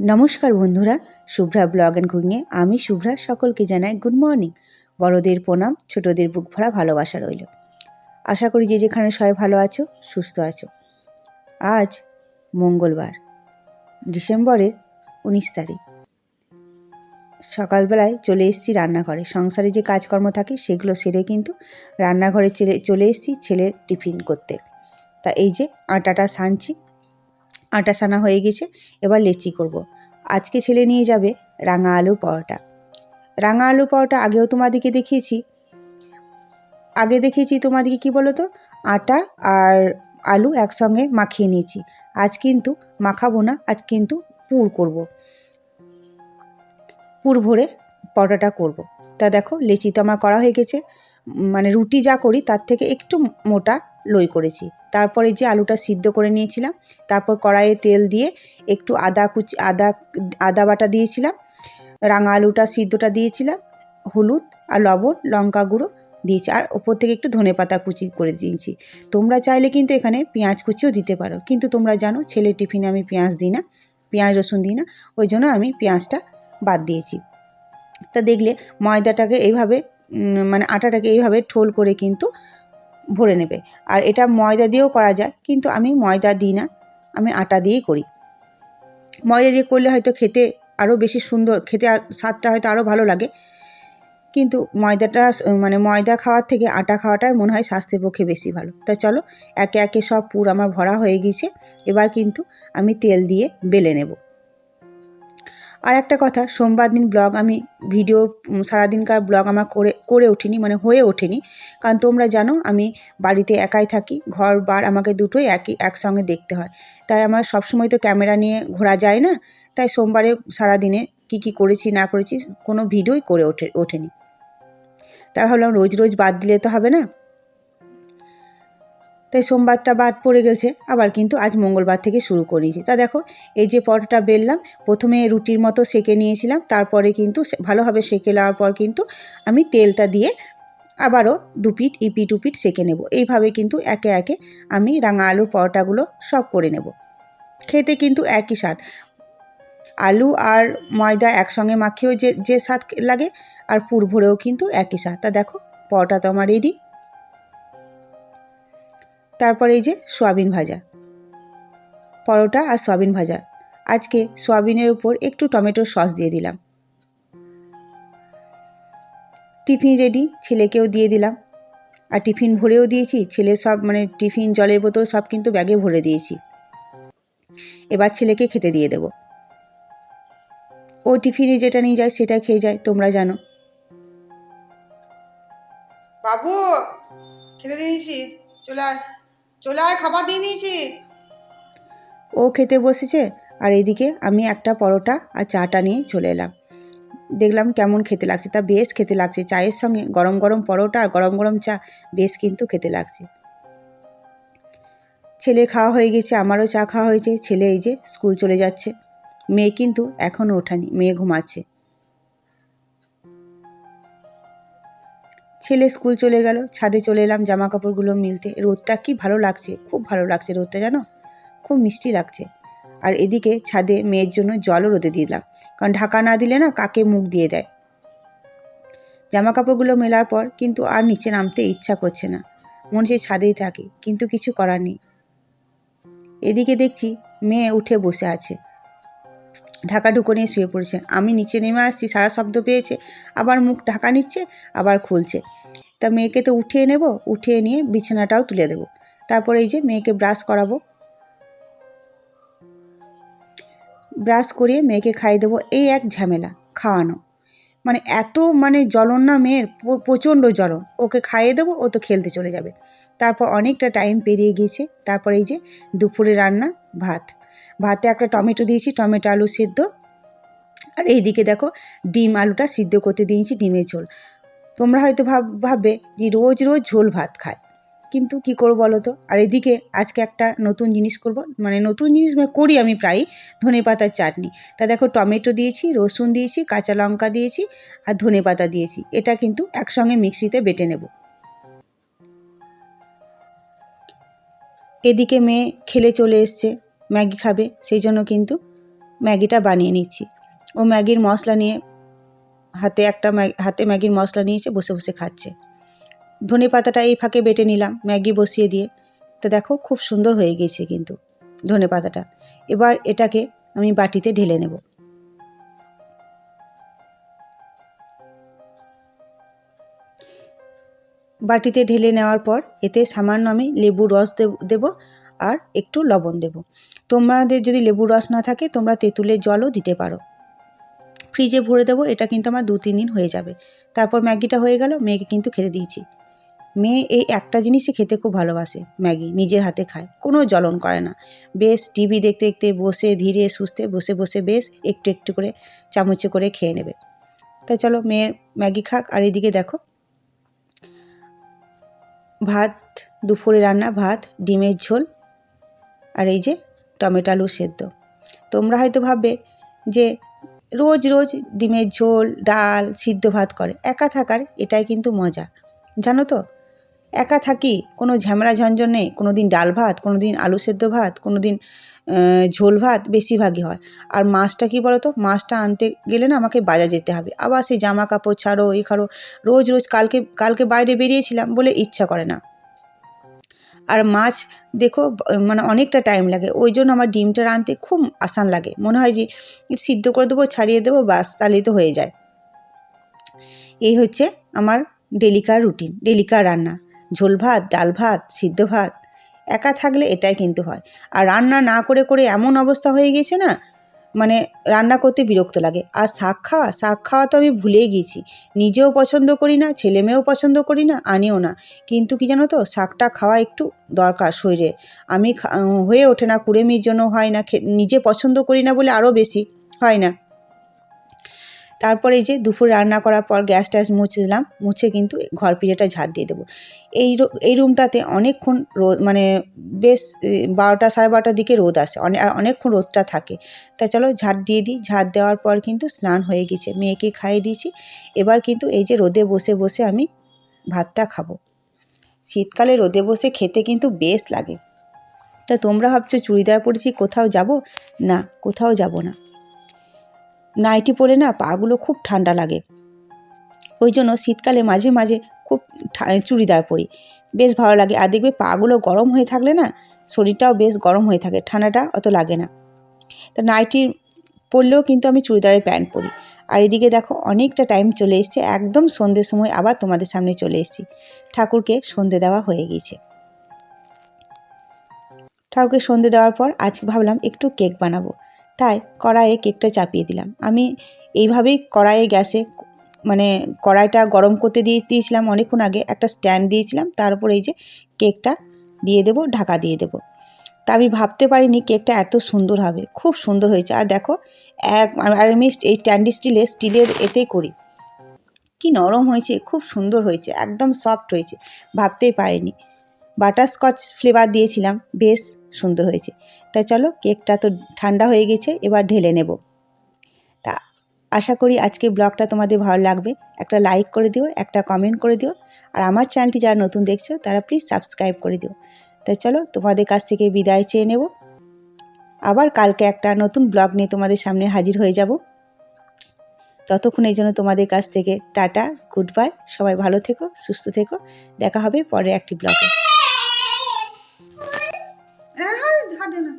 নমস্কার বন্ধুরা, Shubhra blog and কুকিংয়ে আমি শুভ্রা, সকলকে জানাই গুড মর্নিং। বড়দের প্রণাম, ছোটদের বুক ভরা ভালোবাসা রইল। আশা করি যে যেখানে সবাই ভালো আছো, সুস্থ আছো। আজ মঙ্গলবার, ডিসেম্বরের উনিশ তারিখ। সকালবেলায় চলে এসেছি রান্নাঘরে। সংসারে যে কাজকর্ম থাকে, সেগুলো সেরে কিন্তু রান্নাঘরে চলে এসেছি ছেলের টিফিন করতে। তা এই যে আটাটা সানছি আটা সানা হয়ে গেছে, এবার লেচি করব। আজকে ছেলে নিয়ে যাবে রাঙা আলুর পরোটা রাঙা আলুর পরোটা আগেও তোমাদেরকে দেখিয়েছি আগে দেখিয়েছি তোমাদেরকে কি বলো তো আটা আর আলু একসঙ্গে মাখিয়ে নিয়েছি আজ কিন্তু মাখাবো না, আজ কিন্তু পুর করব। পুর ভরে পরোটাটা করব। তা দেখো, লেচি তো আমার করা হয়ে গেছে মানে রুটি যা করি তার থেকে একটু মোটা লই করেছি। তারপরে যে আলুটা সিদ্ধ করে নিয়েছিলাম, তারপর কড়াইয়ে তেল দিয়ে একটু আদা কুচি, আদা আদা বাটা দিয়েছিলাম, রাঙা আলুটা সিদ্ধটা দিয়েছিলাম, হলুদ আর লবণ, লঙ্কা গুঁড়ো দিয়েছি, আর ওপর থেকে একটু ধনে পাতা কুচি করে দিয়েছি। তোমরা চাইলে কিন্তু এখানে পেঁয়াজ কুচিও দিতে পারো, কিন্তু তোমরা জানো ছেলে টিফিনে আমি পেঁয়াজ দিই না, পেঁয়াজ রসুন দিই না, ওই জন্য আমি পেঁয়াজটা বাদ দিয়েছি। তা দেখলে ময়দাটাকে এইভাবে মানে আটাটাকে এইভাবে ঠোল করে কিন্তু ভরে নেবে। আর এটা ময়দা দিয়েও করা যায়, কিন্তু আমি ময়দা দিই না। আমি আটা দিয়েই করি। ময়দা দিয়ে করলে হয়তো খেতে আরও বেশি সুন্দর, খেতে স্বাদটা হয়তো আরও ভালো লাগে। কিন্তু ময়দাটা মানে ময়দা খাওয়ার থেকে আটা খাওয়াটাই মনে হয় স্বাস্থ্যের পক্ষে বেশি ভালো। তা চলো, একে একে সব পুর আমার ভরা হয়ে গেছে এবার কিন্তু আমি তেল দিয়ে বেলে নেব। আর একটা কথা, সোমবার দিন ব্লগ আমি ভিডিও সারাদিনকার ব্লগ আমার করে করে ওঠেনি মানে হয়ে ওঠেনি। কারণ তোমরা জানো, আমি বাড়িতে একাই থাকি, ঘর, বার আমাকে দুটোই একই, একসঙ্গে দেখতে হয়। তাই আমার সবসময় তো ক্যামেরা নিয়ে ঘোরা যায় না, তাই সোমবারে সারাদিনে কি কি করেছি, না করেছি, কোনো ভিডিওই করে ওঠে, ওঠেনি। তাই ভাবলাম রোজ রোজ বাদ দিলে তো হবে না। তাই সোমবারটা বাদ পড়ে গেছে। আবার কিন্তু আজ মঙ্গলবার থেকে শুরু করেছি তা দেখো, এই যে পরোটা বেললাম, প্রথমে রুটির মতো সেকে নিয়েছিলাম, তারপরে কিন্তু ভালোভাবে সেকে নেওয়ার পর কিন্তু আমি তেলটা দিয়ে আবারও দুপিট ইপিট উপিট সেকে নেব। এইভাবে কিন্তু একে একে আমি রাঙা আলুর পরোটাগুলো সব করে নেব। খেতে কিন্তু একই স্বাদ। আলু আর ময়দা একসঙ্গে মাখিয়েও যে যে স্বাদ লাগে, আর পুর ভরেও কিন্তু একই স্বাদ। তা দেখো, পরোটা তো আমার রেডি তারপরে এই যে সয়াবিন ভাজা। পরোটা আর সয়াবিন ভাজা। আজকে সয়াবিনের উপর একটু টমেটো সস দিয়ে দিলাম। টিফিন রেডি ছেলেকেও দিয়ে দিলাম। আর টিফিন ভরেও দিয়েছি, ছেলে সব মানে টিফিন জলের বোতল সব কিন্তু ব্যাগে ভরে দিয়েছি। এবার ছেলেকে খেতে দিয়ে দেব। ও টিফিনে যেটা নিয়ে যায় সেটা খেয়ে যায়, তোমরা জানো। বাবু, খেতে দিয়েছি। চলে আয়। চলে আয়, খাবার দিয়ে দিয়েছি। ও খেতে বসেছে, আর এদিকে আমি একটা পরোটা আর চাটা নিয়ে চলে এলাম। দেখলাম কেমন খেতে লাগছে, তা বেশ খেতে লাগছে, চায়ের সঙ্গে গরম গরম পরোটা আর গরম গরম চা বেশ কিন্তু খেতে লাগছে। ছেলে খাওয়া হয়ে গেছে, আমারও চা খাওয়া হয়েছে, ছেলে এই যে স্কুল চলে যাচ্ছে। মেয়ে কিন্তু এখনও ওঠানি মেয়ে ঘুমাচ্ছে। ছেলে স্কুল চলে গেল, ছাদে চলে এলাম জামা কাপড়গুলো মিলতে। রোদটা কি ভালো লাগছে? খুব ভালো লাগছে রোদটা, জানো? খুব মিষ্টি লাগছে। আর এদিকে ছাদে মেয়ের জন্য জলও রোদে দিলাম। কারণ ঢাকা না দিলে না কাকে মুখ দিয়ে দেয়? জামা কাপড়গুলো মেলার পর কিন্তু আর নিচে নামতে ইচ্ছা করছে না। মন সেই ছাদেই থাকে, কিন্তু কিছু করার নেই। এদিকে দেখছি মেয়ে উঠে বসে আছে। ঢাকা ঢুকো নিয়ে শুয়ে পড়েছে। আমি নিচে নেমে আসছি, সারা শব্দ পেয়েছে। আবার মুখ ঢাকা নিচ্ছে, আবার খুলছে। তা মেয়েকে তো উঠিয়ে নেব, উঠিয়ে নিয়ে বিছানাটাও তুলে দেব। তারপরে এই যে মেয়েকে ব্রাশ করাবো। ব্রাশ করিয়ে মেয়েকে খাইয়ে দেবো। এই এক ঝামেলা, খাওয়ানো। মানে এত মানে জ্বলন না মেয়ের প্রচণ্ড জ্বলন। ওকে খাইয়ে দেবো, ও তো খেলতে চলে যাবে। তারপর অনেকটা টাইম পেরিয়ে গিয়েছে। তারপর এই যে দুপুরে রান্না, ভাত। ভাতে একটা টমেটো দিয়েছি, টমেটো আলু সিদ্ধ। আর এইদিকে দেখো, ডিম আলুটা সিদ্ধ করতে দিয়েছি ডিমের ঝোল। তোমরা হয়তো ভাব, ভাববে যে রোজ রোজ ঝোল ভাত খায়। কিন্তু কি করব বলো তো? আর এদিকে আজকে একটা নতুন জিনিস করব। মানে নতুন জিনিস মানে করি আমি প্রায় ধনে পাতার চাটনি। তা দেখো, টমেটো দিয়েছি, রসুন দিয়েছি, কাঁচা লঙ্কা দিয়েছি আর ধনে পাতা দিয়েছি। এটা কিন্তু একসঙ্গে মিক্সিতে বেটে নেব। এদিকে মেয়ে খেলে চলে এসছে। ম্যাগি খাবে, সেই জন্য কিন্তু ম্যাগিটা বানিয়ে নিচ্ছি। ও ম্যাগির মশলা নিয়ে হাতে একটা হাতে ম্যাগির মশলা নিয়েছে, বসে বসে খাচ্ছে। ধনে পাতাটা এই ফাঁকে বেটে নিলাম, ম্যাগি বসিয়ে দিয়ে। তো দেখো, খুব সুন্দর হয়ে গেছে কিন্তু ধনে পাতাটা। এবার এটাকে আমি বাটিতে ঢেলে নেব। বাটিতে ঢেলে নেওয়ার পর এতে সামান্য আমি লেবু রস দেব আর একটু লবণ দেব। তোমাদের যদি লেবুর রস না থাকে, তোমরা তেঁতুলের জলও দিতে পারো। ফ্রিজে ভরে দেবো, এটা কিন্তু আমার দু তিন দিন হয়ে যাবে। তারপর ম্যাগিটা হয়ে গেল, মেয়েকে কিন্তু খেতে দিয়েছি। মেয়ে এই একটা জিনিসই খেতে খুব ভালোবাসে, ম্যাগি, নিজের হাতে খায়। কোনো জ্বলন করে না। বেশ, টিভি দেখতে দেখতে বসে, ধীরে সুস্থে বসে বসে বেশ একটু একটু করে চামচে করে খেয়ে নেবে। তাই চলো, মেয়ের ম্যাগি খাক, আর এদিকে দেখো। ভাত, দুপুরে রান্না ভাত, ডিমের ঝোল আর এই যে টমেটো আলু সেদ্ধ। তোমরা হয়তো ভাববে যে রোজ রোজ ডিমের ঝোল, ডাল, সিদ্ধ ভাত করে, একা থাকার এটাই কিন্তু মজা। জানো তো? একা থাকি, কোনো ঝামেলা ঝঞ্ঝট নেই কোনো দিন ডাল ভাত কোনো দিন আলু সেদ্ধ ভাত কোনো দিন ঝোল ভাত বেশিরভাগই হয়। আর মাছটা কি বলো তো মাছটা আনতে গেলে না আমাকে বাজার যেতে হবে। আবার সেই জামা কাপড় ছাড়ো, এই খাড়ো রোজ রোজ কালকে কালকে বাইরে বেরিয়েছিলাম বলে ইচ্ছা করে না। আর মাছ দেখো মানে অনেকটা টাইম লাগে। ওই জন্য আমার ডিমটা রাঁধতে খুব আসান লাগে। মনে হয় যে সিদ্ধ করে দেবো, ছাড়িয়ে দেবো বাস তাহলেই তো হয়ে যায়। এই হচ্ছে আমার ডেলিকার রুটিন ডেলিকার রান্না। ঝোল ভাত, ডাল ভাত, সিদ্ধ ভাত, একা থাকলে এটাই কিন্তু হয়। আর রান্না না করে করে এমন অবস্থা হয়ে গেছে না মানে রান্না করতে বিরক্ত লাগে। আর শাক খাওয়া শাক খাওয়া তো আমি ভুলেই গিয়েছি। নিজেও পছন্দ করি না, ছেলে মেয়েও পছন্দ করি না, আনিও না। কিন্তু কি জানো তো, শাকটা খাওয়া একটু দরকার শরীরে। আমি হয়ে ওঠে না কুড়েমির জন্য হয় না নিজে পছন্দ করি না বলে আরও বেশি হয় না। তারপরে এই যে দুপুর রান্না করার পর গ্যাস ট্যাস মুছলাম, মুছে কিন্তু ঘর পিড়েটা ঝাড় দিয়ে দেবো। এই এই রুমটাতে অনেকক্ষণ রোদ মানে বেশ বারোটা সাড়ে বারোটার দিকে রোদ আসে অনেক আর অনেকক্ষণ রোদটা থাকে। তা চলো ঝাড় দিয়ে দিই ঝাড় দেওয়ার পর কিন্তু স্নান হয়ে গেছে, মেয়েকে খাইয়ে দিয়েছি। এবার কিন্তু এই যে রোদে বসে বসে আমি ভাতটা খাব। শীতকালে রোদে বসে খেতে কিন্তু বেশ লাগে। তা তোমরা ভাবছ চুড়িদার পরেছি, কোথাও যাব? না, কোথাও যাব না। নাইটি পরে না পাগুলো খুব ঠান্ডা লাগে। ওই জন্য শীতকালে মাঝে মাঝে খুব চুড়িদার পরি। বেশ ভালো লাগে। আর দেখবে পাগুলো গরম হয়ে থাকলে না শরীরটাও বেশ গরম হয়ে থাকে, ঠান্ডাটা অত লাগে না। তা নাইটি পরলেও কিন্তু আমি চুড়িদারের প্যান্ট পরি। আর এদিকে দেখো অনেকটা টাইম চলে এসছে, একদম সন্ধ্যের সময় আবার তোমাদের সামনে চলে এসেছি। ঠাকুরকে সন্ধে দেওয়া হয়ে গেছে ঠাকুরকে সন্ধে দেওয়ার পর আজকে ভাবলাম একটু কেক বানাবো। তাই কড়াইয়ে কেকটা চাপিয়ে দিলাম। আমি এইভাবেই কড়াইয়ে গ্যাসে মানে কড়াইটা গরম করতে দিয়ে দিয়েছিলাম অনেকক্ষণ আগে, একটা স্ট্যান্ড দিয়েছিলাম তার উপর এই যে কেকটা দিয়ে দেবো, ঢাকা দিয়ে দেবো। তা আমি ভাবতে পারিনি কেকটা এত সুন্দর হবে, খুব সুন্দর হয়েছে। আর দেখো, এক আর আমি এই স্ট্যান্ডি স্টিলে, স্টিলের এতেই করি। কি নরম হয়েছে, খুব সুন্দর হয়েছে, একদম সফট হয়েছে, ভাবতেই পারিনি। বাটারস্কচ ফ্লেভার দিয়েছিলাম, বেশ সুন্দর হয়েছে। তাই চলো, কেকটা তো ঠান্ডা হয়ে গেছে, এবার ঢেলে নেব। তা আশা করি আজকে ব্লগটা তোমাদের ভালো লাগবে। একটা লাইক করে দিও, একটা কমেন্ট করে দিও, আর আমার চ্যানেলটি যারা নতুন দেখছ, তারা প্লিজ সাবস্ক্রাইব করে দিও। তাই চলো, তোমাদের কাছ থেকে বিদায় চেয়ে নেব। আবার কালকে একটা নতুন ব্লগ নিয়ে তোমাদের সামনে হাজির হয়ে যাব। ততক্ষণ এই জন্য তোমাদের কাছ থেকে টাটা গুড বাই সবাই ভালো থেকো, সুস্থ থেকো। দেখা হবে পরে একটি ব্লগে। হ্যাঁ হাত হাত দে না